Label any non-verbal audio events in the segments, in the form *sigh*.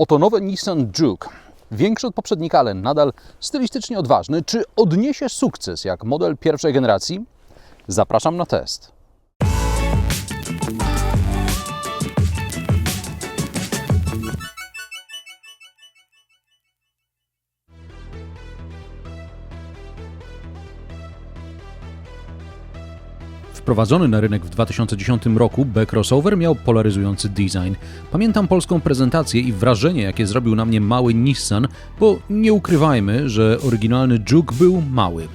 Oto nowy Nissan Juke. Większy od poprzednika, ale nadal stylistycznie odważny. Czy odniesie sukces jak model pierwszej generacji? Zapraszam na test. Wprowadzony na rynek w 2010 roku B-Crossover miał polaryzujący design. Pamiętam polską prezentację i wrażenie, jakie zrobił na mnie mały Nissan, bo nie ukrywajmy, że oryginalny Juke był mały.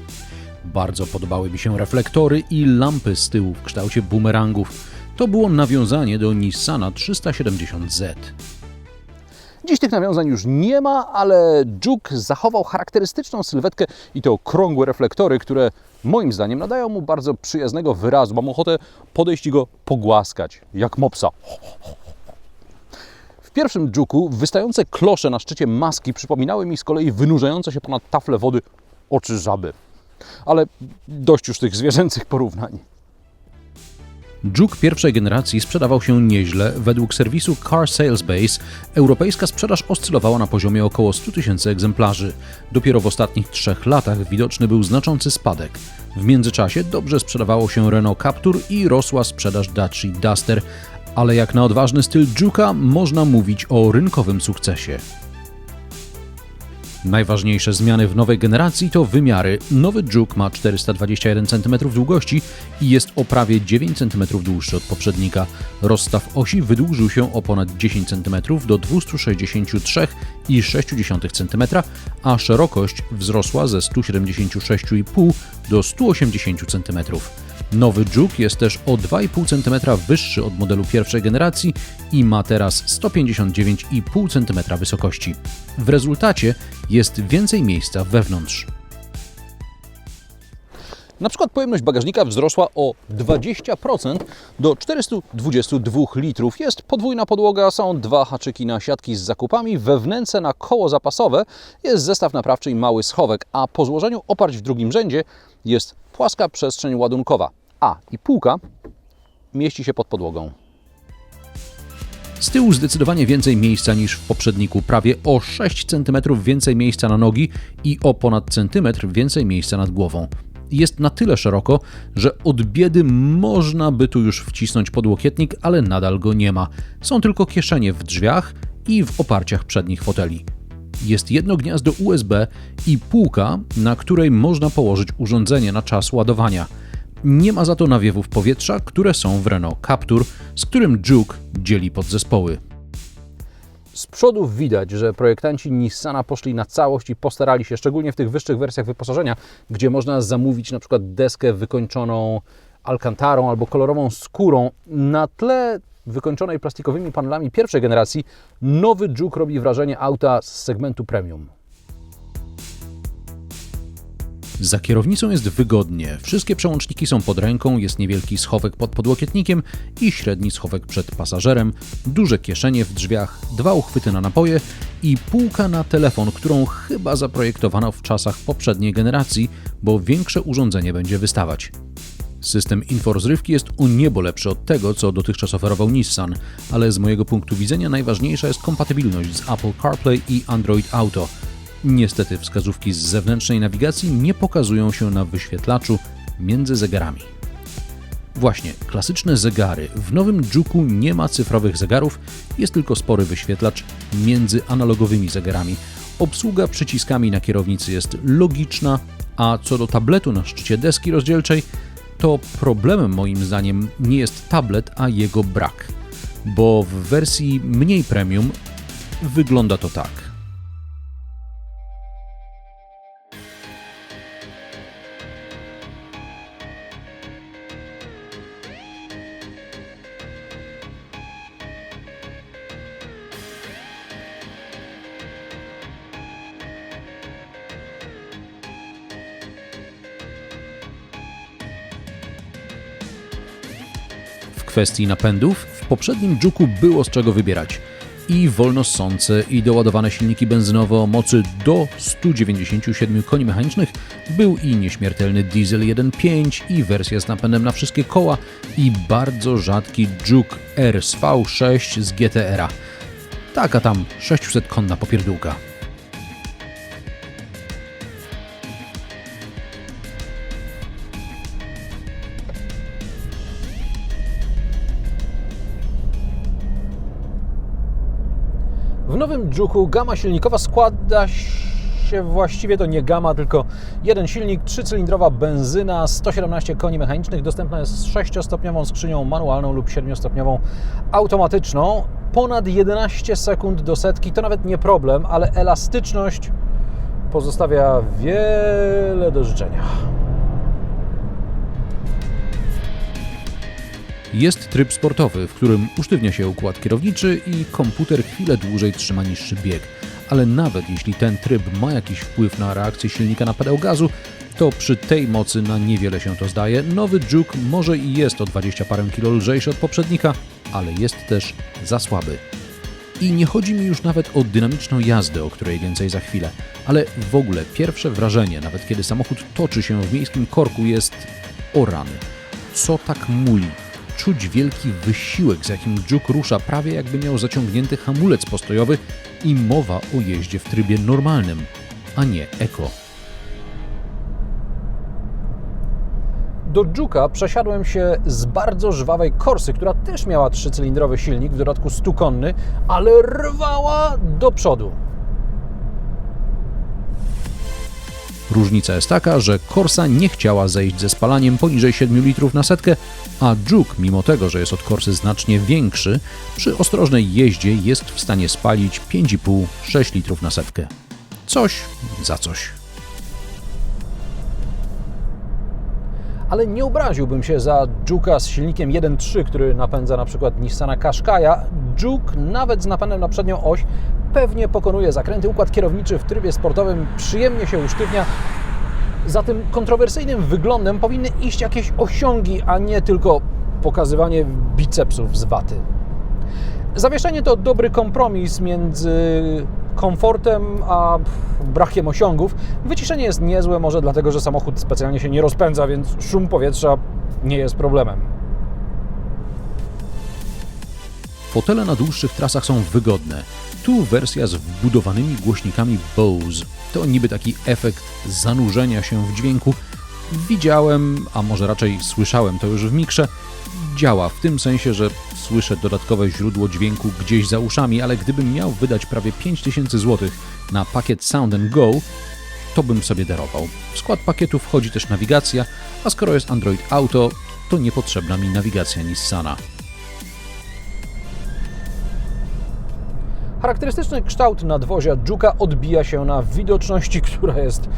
Bardzo podobały mi się reflektory i lampy z tyłu w kształcie bumerangów. To było nawiązanie do Nissana 370Z. Dziś tych nawiązań już nie ma, ale Juke zachował charakterystyczną sylwetkę i te okrągłe reflektory, które moim zdaniem nadają mu bardzo przyjaznego wyrazu. Mam ochotę podejść i go pogłaskać, jak mopsa. W pierwszym Juku wystające klosze na szczycie maski przypominały mi z kolei wynurzające się ponad tafle wody oczy żaby. Ale dość już tych zwierzęcych porównań. Juke pierwszej generacji sprzedawał się nieźle. Według serwisu Car Sales Base europejska sprzedaż oscylowała na poziomie około 100 tysięcy egzemplarzy. Dopiero w ostatnich trzech latach widoczny był znaczący spadek. W międzyczasie dobrze sprzedawało się Renault Captur i rosła sprzedaż Dacia Duster, ale jak na odważny styl Juke'a można mówić o rynkowym sukcesie. Najważniejsze zmiany w nowej generacji to wymiary. Nowy Juke ma 421 cm długości i jest o prawie 9 cm dłuższy od poprzednika. Rozstaw osi wydłużył się o ponad 10 cm do 263,6 cm, a szerokość wzrosła ze 176,5 do 180 cm. Nowy Juke jest też o 2,5 cm wyższy od modelu pierwszej generacji i ma teraz 159,5 cm wysokości. W rezultacie jest więcej miejsca wewnątrz. Na przykład pojemność bagażnika wzrosła o 20% do 422 litrów. Jest podwójna podłoga, są dwa haczyki na siatki z zakupami, we wnęce na koło zapasowe jest zestaw naprawczy i mały schowek, a po złożeniu oparć w drugim rzędzie jest płaska przestrzeń ładunkowa. A i półka mieści się pod podłogą. Z tyłu zdecydowanie więcej miejsca niż w poprzedniku, prawie o 6 cm więcej miejsca na nogi i o ponad centymetr więcej miejsca nad głową. Jest na tyle szeroko, że od biedy można by tu już wcisnąć podłokietnik, ale nadal go nie ma. Są tylko kieszenie w drzwiach i w oparciach przednich foteli. Jest jedno gniazdo USB i półka, na której można położyć urządzenie na czas ładowania. Nie ma za to nawiewów powietrza, które są w Renault Captur, z którym Juke dzieli podzespoły. Z przodu widać, że projektanci Nissana poszli na całość i postarali się, szczególnie w tych wyższych wersjach wyposażenia, gdzie można zamówić na przykład deskę wykończoną alkantarą albo kolorową skórą. Na tle wykończonej plastikowymi panelami pierwszej generacji, nowy Juke robi wrażenie auta z segmentu premium. Za kierownicą jest wygodnie. Wszystkie przełączniki są pod ręką, jest niewielki schowek pod podłokietnikiem i średni schowek przed pasażerem, duże kieszenie w drzwiach, dwa uchwyty na napoje i półka na telefon, którą chyba zaprojektowano w czasach poprzedniej generacji, bo większe urządzenie będzie wystawać. System inforozrywki jest o niebo lepszy od tego, co dotychczas oferował Nissan, ale z mojego punktu widzenia najważniejsza jest kompatybilność z Apple CarPlay i Android Auto. Niestety wskazówki z zewnętrznej nawigacji nie pokazują się na wyświetlaczu między zegarami. Właśnie, klasyczne zegary. W nowym Juku nie ma cyfrowych zegarów, jest tylko spory wyświetlacz między analogowymi zegarami. Obsługa przyciskami na kierownicy jest logiczna, a co do tabletu na szczycie deski rozdzielczej, to problemem moim zdaniem nie jest tablet, a jego brak. Bo w wersji mniej premium wygląda to tak. Kwestii napędów, w poprzednim Juku było z czego wybierać. I wolnossące i doładowane silniki benzynowe o mocy do 197 koni mechanicznych, był i nieśmiertelny diesel 1.5 i wersja z napędem na wszystkie koła i bardzo rzadki Juke RSV6 z GTR-a. Taka tam 600 konna popierdółka. W nowym Juku gama silnikowa składa się właściwie to nie gama, tylko jeden silnik, trzycylindrowa benzyna, 117 koni mechanicznych, dostępna jest z 6-stopniową skrzynią manualną lub 7-stopniową automatyczną. Ponad 11 sekund do setki to nawet nie problem, ale elastyczność pozostawia wiele do życzenia. Jest tryb sportowy, w którym usztywnia się układ kierowniczy i komputer chwilę dłużej trzyma niższy bieg. Ale nawet jeśli ten tryb ma jakiś wpływ na reakcję silnika na pedał gazu, to przy tej mocy na niewiele się to zdaje. Nowy Juke może i jest o 20 parę kilo lżejszy od poprzednika, ale jest też za słaby. I nie chodzi mi już nawet o dynamiczną jazdę, o której więcej za chwilę, ale w ogóle pierwsze wrażenie, nawet kiedy samochód toczy się w miejskim korku, jest o rany. Co tak muli? Czuć wielki wysiłek, z jakim Juke rusza, prawie jakby miał zaciągnięty hamulec postojowy i mowa o jeździe w trybie normalnym, a nie eko. Do Juka przesiadłem się z bardzo żwawej Corsy, która też miała trzycylindrowy silnik, w dodatku stukonny, ale rwała do przodu. Różnica jest taka, że Corsa nie chciała zejść ze spalaniem poniżej 7 litrów na setkę, a Juke, mimo tego, że jest od Corsy znacznie większy, przy ostrożnej jeździe jest w stanie spalić 5,5-6 litrów na setkę. Coś za coś. Ale nie obraziłbym się za Juke'a z silnikiem 1.3, który napędza na przykład Nissana Qashqai'a. Juke nawet z napędem na przednią oś pewnie pokonuje zakręty. Układ kierowniczy w trybie sportowym przyjemnie się usztywnia. Za tym kontrowersyjnym wyglądem powinny iść jakieś osiągi, a nie tylko pokazywanie bicepsów z waty. Zawieszenie to dobry kompromis między komfortem a brakiem osiągów. Wyciszenie jest niezłe, może dlatego, że samochód specjalnie się nie rozpędza, więc szum powietrza nie jest problemem. Fotele na dłuższych trasach są wygodne. Tu wersja z wbudowanymi głośnikami Bose. To niby taki efekt zanurzenia się w dźwięku. Widziałem, a może raczej słyszałem to już w mikrze, działa w tym sensie, że słyszę dodatkowe źródło dźwięku gdzieś za uszami, ale gdybym miał wydać prawie 5000 zł na pakiet Sound Go, to bym sobie darował. W skład pakietu wchodzi też nawigacja, a skoro jest Android Auto, to niepotrzebna mi nawigacja Nissana. Charakterystyczny kształt nadwozia Juka odbija się na widoczności, *laughs* która jest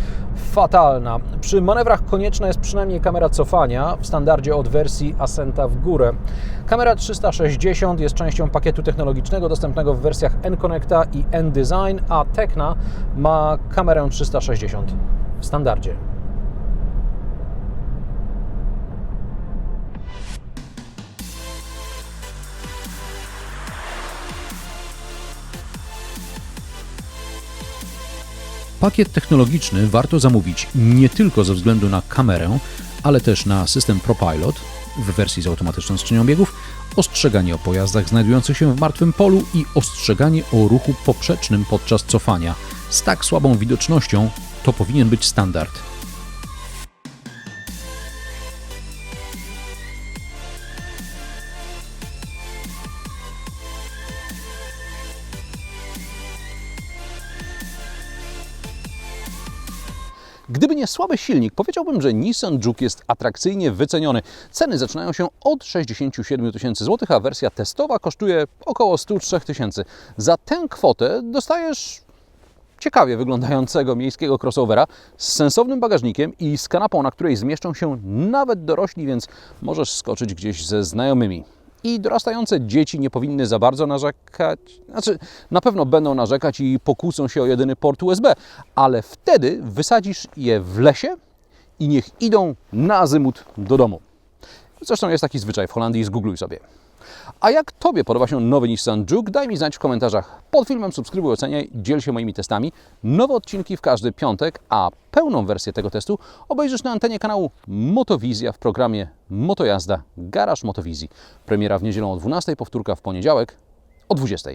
fatalna. Przy manewrach konieczna jest przynajmniej kamera cofania w standardzie od wersji Ascenta w górę. Kamera 360 jest częścią pakietu technologicznego dostępnego w wersjach N-Connecta i N-Design, a Tecna ma kamerę 360 w standardzie. Pakiet technologiczny warto zamówić nie tylko ze względu na kamerę, ale też na system ProPilot w wersji z automatyczną skrzynią biegów, ostrzeganie o pojazdach znajdujących się w martwym polu i ostrzeganie o ruchu poprzecznym podczas cofania. Z tak słabą widocznością to powinien być standard. Słaby silnik, powiedziałbym, że Nissan Juke jest atrakcyjnie wyceniony. Ceny zaczynają się od 67 tysięcy złotych, a wersja testowa kosztuje około 103 tysięcy. Za tę kwotę dostajesz ciekawie wyglądającego miejskiego crossovera z sensownym bagażnikiem i z kanapą, na której zmieszczą się nawet dorośli, więc możesz skoczyć gdzieś ze znajomymi i dorastające dzieci nie powinny za bardzo narzekać. Znaczy, na pewno będą narzekać i pokłócą się o jedyny port USB, ale wtedy wysadzisz je w lesie i niech idą na azymut do domu. Zresztą jest taki zwyczaj w Holandii, zgoogluj sobie. A jak Tobie podoba się nowy Nissan Juke? Daj mi znać w komentarzach pod filmem, subskrybuj, oceniaj, dziel się moimi testami. Nowe odcinki w każdy piątek, a pełną wersję tego testu obejrzysz na antenie kanału Motowizja w programie Motojazda Garaż Motowizji. Premiera w niedzielę o 12, powtórka w poniedziałek o 20.